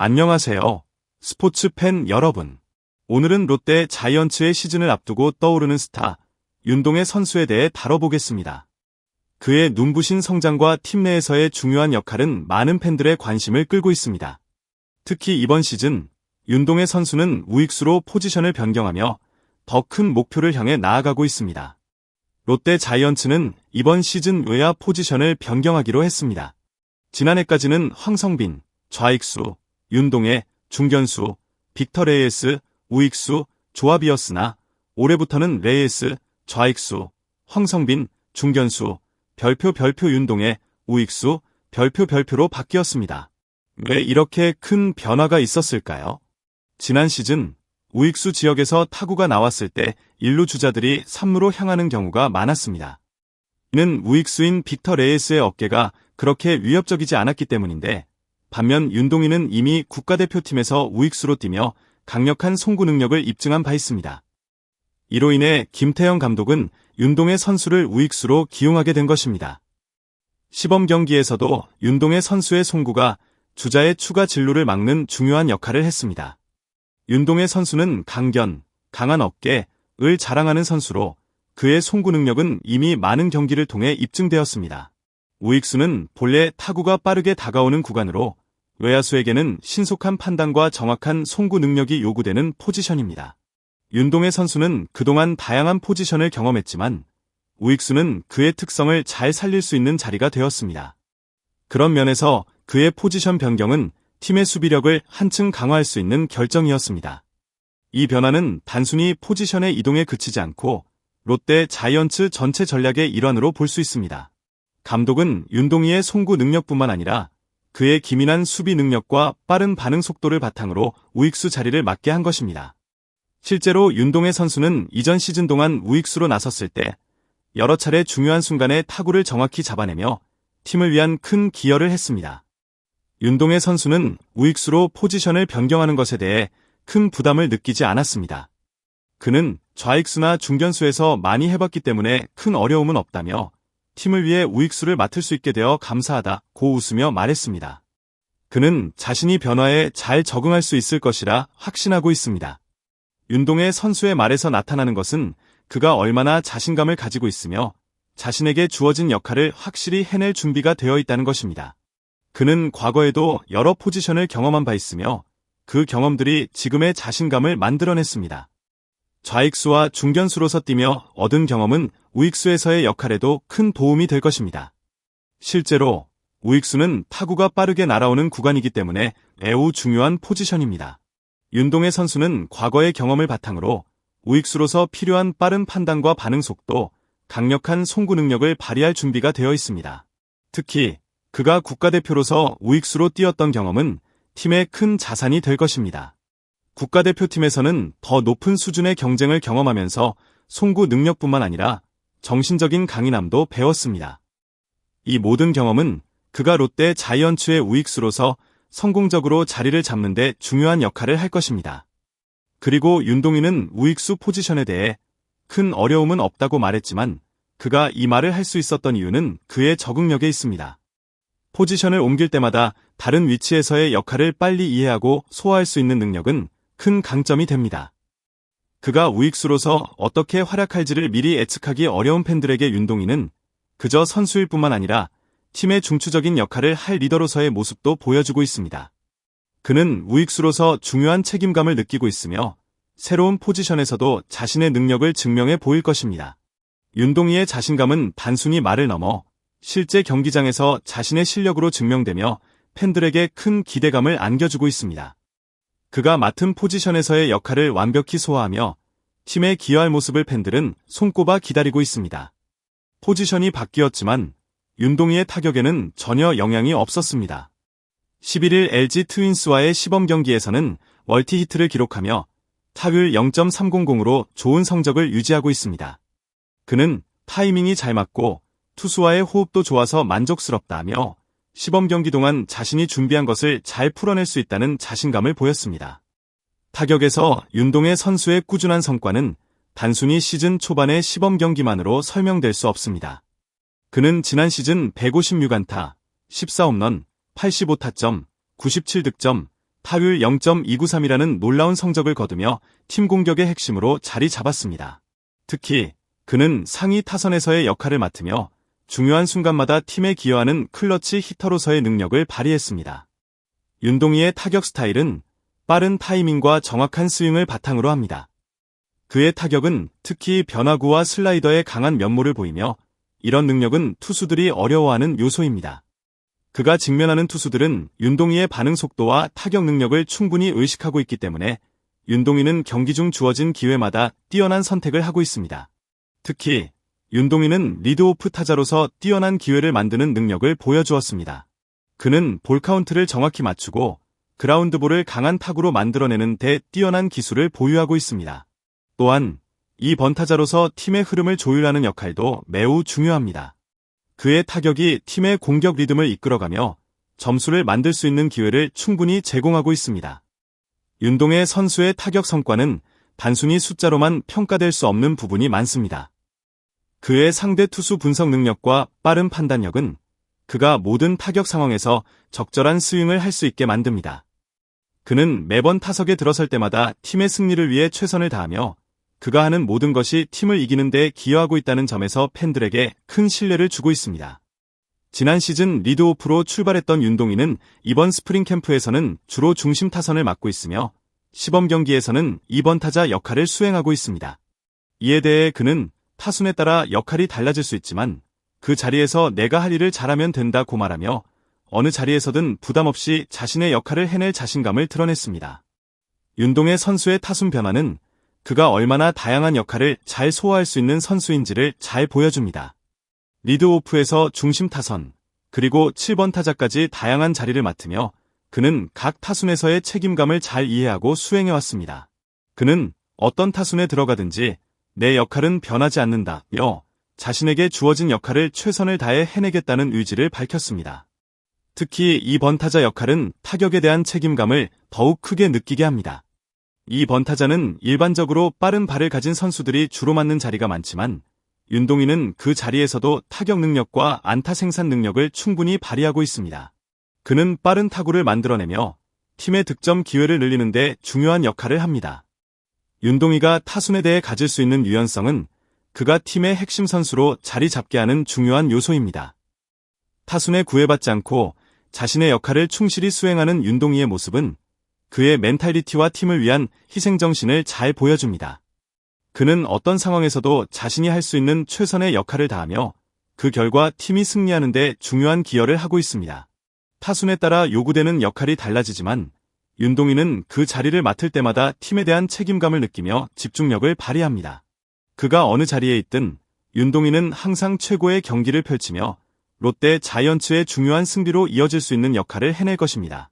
안녕하세요. 스포츠 팬 여러분. 오늘은 롯데 자이언츠의 시즌을 앞두고 떠오르는 스타, 윤동의 선수에 대해 다뤄보겠습니다. 그의 눈부신 성장과 팀 내에서의 중요한 역할은 많은 팬들의 관심을 끌고 있습니다. 특히 이번 시즌, 윤동의 선수는 우익수로 포지션을 변경하며 더 큰 목표를 향해 나아가고 있습니다. 롯데 자이언츠는 이번 시즌 외야 포지션을 변경하기로 했습니다. 지난해까지는 황성빈, 좌익수, 윤동해, 중견수, 빅터 레이에스, 우익수, 조합이었으나 올해부터는 레이에스, 좌익수, 황성빈, 중견수, 별표 별표 윤동해, 우익수, 별표 별표로 바뀌었습니다. 왜 이렇게 큰 변화가 있었을까요? 지난 시즌 우익수 지역에서 타구가 나왔을 때 일루 주자들이 3루로 향하는 경우가 많았습니다. 이는 우익수인 빅터 레이스의 어깨가 그렇게 위협적이지 않았기 때문인데 반면 윤동희는 이미 국가대표팀에서 우익수로 뛰며 강력한 송구 능력을 입증한 바 있습니다. 이로 인해 김태형 감독은 윤동의 선수를 우익수로 기용하게 된 것입니다. 시범 경기에서도 윤동의 선수의 송구가 주자의 추가 진루를 막는 중요한 역할을 했습니다. 윤동의 선수는 강견, 강한 어깨, 을 자랑하는 선수로 그의 송구 능력은 이미 많은 경기를 통해 입증되었습니다. 우익수는 본래 타구가 빠르게 다가오는 구간으로 외야수에게는 신속한 판단과 정확한 송구 능력이 요구되는 포지션입니다. 윤동의 선수는 그동안 다양한 포지션을 경험했지만 우익수는 그의 특성을 잘 살릴 수 있는 자리가 되었습니다. 그런 면에서 그의 포지션 변경은 팀의 수비력을 한층 강화할 수 있는 결정이었습니다. 이 변화는 단순히 포지션의 이동에 그치지 않고 롯데 자이언츠 전체 전략의 일환으로 볼 수 있습니다. 감독은 윤동희의 송구 능력뿐만 아니라 그의 기민한 수비 능력과 빠른 반응 속도를 바탕으로 우익수 자리를 맡게 한 것입니다. 실제로 윤동혜 선수는 이전 시즌 동안 우익수로 나섰을 때 여러 차례 중요한 순간에 타구를 정확히 잡아내며 팀을 위한 큰 기여를 했습니다. 윤동혜 선수는 우익수로 포지션을 변경하는 것에 대해 큰 부담을 느끼지 않았습니다. 그는 좌익수나 중견수에서 많이 해봤기 때문에 큰 어려움은 없다며 팀을 위해 우익수를 맡을 수 있게 되어 감사하다 고 웃으며 말했습니다. 그는 자신이 변화에 잘 적응할 수 있을 것이라 확신하고 있습니다. 윤동의 선수의 말에서 나타나는 것은 그가 얼마나 자신감을 가지고 있으며 자신에게 주어진 역할을 확실히 해낼 준비가 되어 있다는 것입니다. 그는 과거에도 여러 포지션을 경험한 바 있으며 그 경험들이 지금의 자신감을 만들어냈습니다. 좌익수와 중견수로 서 뛰며 얻은 경험은 우익수에서의 역할에도 큰 도움이 될 것입니다. 실제로 우익수는 타구가 빠르게 날아오는 구간이기 때문에 매우 중요한 포지션입니다. 윤동의 선수는 과거의 경험을 바탕으로 우익수로서 필요한 빠른 판단과 반응 속도, 강력한 송구 능력을 발휘할 준비가 되어 있습니다. 특히 그가 국가대표로서 우익수로 뛰었던 경험은 팀의 큰 자산이 될 것입니다. 국가대표팀에서는 더 높은 수준의 경쟁을 경험하면서 송구 능력뿐만 아니라 정신적인 강인함도 배웠습니다. 이 모든 경험은 그가 롯데 자이언츠의 우익수로서 성공적으로 자리를 잡는 데 중요한 역할을 할 것입니다. 그리고 윤동희는 우익수 포지션에 대해 큰 어려움은 없다고 말했지만 그가 이 말을 할 수 있었던 이유는 그의 적응력에 있습니다. 포지션을 옮길 때마다 다른 위치에서의 역할을 빨리 이해하고 소화할 수 있는 능력은 큰 강점이 됩니다. 그가 우익수로서 어떻게 활약할지를 미리 예측하기 어려운 팬들에게 윤동희는 그저 선수일 뿐만 아니라 팀의 중추적인 역할을 할 리더로서의 모습도 보여주고 있습니다. 그는 우익수로서 중요한 책임감을 느끼고 있으며 새로운 포지션에서도 자신의 능력을 증명해 보일 것입니다. 윤동희의 자신감은 단순히 말을 넘어 실제 경기장에서 자신의 실력으로 증명되며 팬들에게 큰 기대감을 안겨주고 있습니다. 그가 맡은 포지션에서의 역할을 완벽히 소화하며 팀에 기여할 모습을 팬들은 손꼽아 기다리고 있습니다. 포지션이 바뀌었지만 윤동희의 타격에는 전혀 영향이 없었습니다. 11일 LG 트윈스와의 시범 경기에서는 멀티 히트를 기록하며 타율 0.300으로 좋은 성적을 유지하고 있습니다. 그는 타이밍이 잘 맞고 투수와의 호흡도 좋아서 만족스럽다며 시범 경기 동안 자신이 준비한 것을 잘 풀어낼 수 있다는 자신감을 보였습니다. 타격에서 윤동의 선수의 꾸준한 성과는 단순히 시즌 초반의 시범 경기만으로 설명될 수 없습니다. 그는 지난 시즌 156안타, 14홈런, 85타점, 97득점, 타율 0.293이라는 놀라운 성적을 거두며 팀 공격의 핵심으로 자리 잡았습니다. 특히 그는 상위 타선에서의 역할을 맡으며 중요한 순간마다 팀에 기여하는 클러치 히터로서의 능력을 발휘했습니다. 윤동희의 타격 스타일은 빠른 타이밍과 정확한 스윙을 바탕으로 합니다. 그의 타격은 특히 변화구와 슬라이더의 강한 면모를 보이며 이런 능력은 투수들이 어려워하는 요소입니다. 그가 직면하는 투수들은 윤동희의 반응 속도와 타격 능력을 충분히 의식하고 있기 때문에 윤동희는 경기 중 주어진 기회마다 뛰어난 선택을 하고 있습니다. 특히 윤동희는 리드오프 타자로서 뛰어난 기회를 만드는 능력을 보여주었습니다. 그는 볼 카운트를 정확히 맞추고 그라운드볼을 강한 타구로 만들어내는 대 뛰어난 기술을 보유하고 있습니다. 또한 이 번타자로서 팀의 흐름을 조율하는 역할도 매우 중요합니다. 그의 타격이 팀의 공격 리듬을 이끌어가며 점수를 만들 수 있는 기회를 충분히 제공하고 있습니다. 윤동의 선수의 타격 성과는 단순히 숫자로만 평가될 수 없는 부분이 많습니다. 그의 상대 투수 분석 능력과 빠른 판단력은 그가 모든 타격 상황에서 적절한 스윙을 할 수 있게 만듭니다. 그는 매번 타석에 들어설 때마다 팀의 승리를 위해 최선을 다하며 그가 하는 모든 것이 팀을 이기는 데 기여하고 있다는 점에서 팬들에게 큰 신뢰를 주고 있습니다. 지난 시즌 리드오프로 출발했던 윤동희는 이번 스프링 캠프에서는 주로 중심 타선을 맡고 있으며 시범 경기에서는 2번 타자 역할을 수행하고 있습니다. 이에 대해 그는 타순에 따라 역할이 달라질 수 있지만 그 자리에서 내가 할 일을 잘하면 된다고 말하며 어느 자리에서든 부담 없이 자신의 역할을 해낼 자신감을 드러냈습니다. 윤동의 선수의 타순 변화는 그가 얼마나 다양한 역할을 잘 소화할 수 있는 선수인지를 잘 보여줍니다. 리드오프에서 중심 타선, 그리고 7번 타자까지 다양한 자리를 맡으며 그는 각 타순에서의 책임감을 잘 이해하고 수행해왔습니다. 그는 어떤 타순에 들어가든지 내 역할은 변하지 않는다며 자신에게 주어진 역할을 최선을 다해 해내겠다는 의지를 밝혔습니다. 특히 이 번타자 역할은 타격에 대한 책임감을 더욱 크게 느끼게 합니다. 이 번타자는 일반적으로 빠른 발을 가진 선수들이 주로 맞는 자리가 많지만 윤동희는 그 자리에서도 타격 능력과 안타 생산 능력을 충분히 발휘하고 있습니다. 그는 빠른 타구를 만들어내며 팀의 득점 기회를 늘리는데 중요한 역할을 합니다. 윤동희가 타순에 대해 가질 수 있는 유연성은 그가 팀의 핵심 선수로 자리 잡게 하는 중요한 요소입니다. 타순에 구애받지 않고 자신의 역할을 충실히 수행하는 윤동희의 모습은 그의 멘탈리티와 팀을 위한 희생정신을 잘 보여줍니다. 그는 어떤 상황에서도 자신이 할 수 있는 최선의 역할을 다하며 그 결과 팀이 승리하는 데 중요한 기여를 하고 있습니다. 타순에 따라 요구되는 역할이 달라지지만 윤동희는 그 자리를 맡을 때마다 팀에 대한 책임감을 느끼며 집중력을 발휘합니다. 그가 어느 자리에 있든 윤동희는 항상 최고의 경기를 펼치며 롯데 자이언츠의 중요한 승리로 이어질 수 있는 역할을 해낼 것입니다.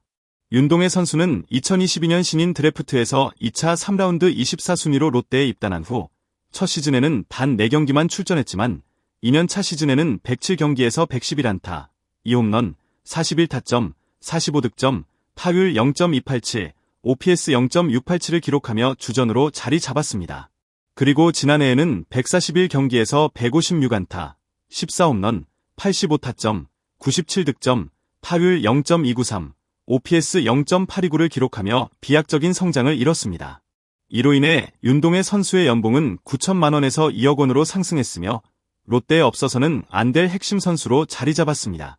윤동혜 선수는 2022년 신인 드래프트에서 2차 3라운드 24순위로 롯데에 입단한 후 첫 시즌에는 단 4경기만 출전했지만 2년차 시즌에는 107경기에서 111안타, 2홈런, 41타점, 45득점, 타율 0.287, OPS 0.687을 기록하며 주전으로 자리 잡았습니다. 그리고 지난해에는 141경기에서 156안타, 14홈런, 85타점, 97득점, 타율 0.293, OPS 0.829를 기록하며 비약적인 성장을 이뤘습니다. 이로 인해 윤동의 선수의 연봉은 9천만 원에서 2억 원으로 상승했으며 롯데에 없어서는 안 될 핵심 선수로 자리 잡았습니다.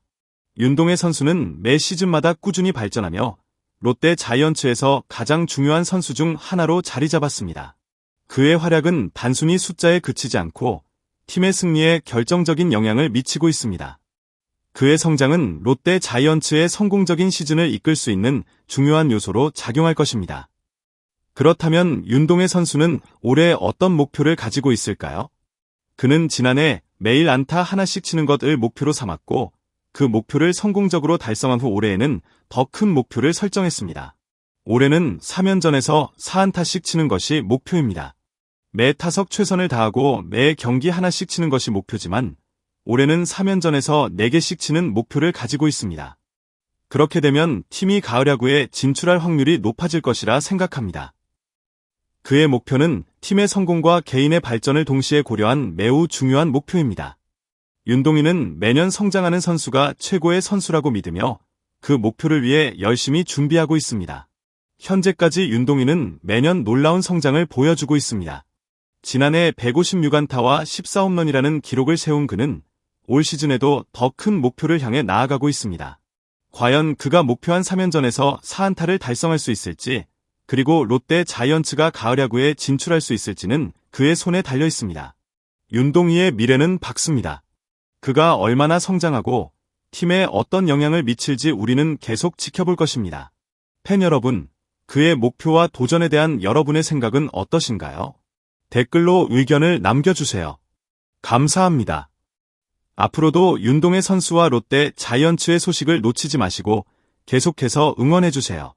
윤동의 선수는 매 시즌마다 꾸준히 발전하며 롯데 자이언츠에서 가장 중요한 선수 중 하나로 자리 잡았습니다. 그의 활약은 단순히 숫자에 그치지 않고 팀의 승리에 결정적인 영향을 미치고 있습니다. 그의 성장은 롯데 자이언츠의 성공적인 시즌을 이끌 수 있는 중요한 요소로 작용할 것입니다. 그렇다면 윤동의 선수는 올해 어떤 목표를 가지고 있을까요? 그는 지난해 매일 안타 하나씩 치는 것을 목표로 삼았고 그 목표를 성공적으로 달성한 후 올해에는 더 큰 목표를 설정했습니다. 올해는 3연전에서 4안타씩 치는 것이 목표입니다. 매 타석 최선을 다하고 매 경기 하나씩 치는 것이 목표지만 올해는 3연전에서 4개씩 치는 목표를 가지고 있습니다. 그렇게 되면 팀이 가을 야구에 진출할 확률이 높아질 것이라 생각합니다. 그의 목표는 팀의 성공과 개인의 발전을 동시에 고려한 매우 중요한 목표입니다. 윤동희는 매년 성장하는 선수가 최고의 선수라고 믿으며 그 목표를 위해 열심히 준비하고 있습니다. 현재까지 윤동희는 매년 놀라운 성장을 보여주고 있습니다. 지난해 156안타와 14홈런이라는 기록을 세운 그는 올 시즌에도 더 큰 목표를 향해 나아가고 있습니다. 과연 그가 목표한 3연전에서 4안타를 달성할 수 있을지, 그리고 롯데 자이언츠가 가을 야구에 진출할 수 있을지는 그의 손에 달려 있습니다. 윤동희의 미래는 밝습니다. 그가 얼마나 성장하고 팀에 어떤 영향을 미칠지 우리는 계속 지켜볼 것입니다. 팬 여러분, 그의 목표와 도전에 대한 여러분의 생각은 어떠신가요? 댓글로 의견을 남겨주세요. 감사합니다. 앞으로도 윤동의 선수와 롯데 자이언츠의 소식을 놓치지 마시고 계속해서 응원해주세요.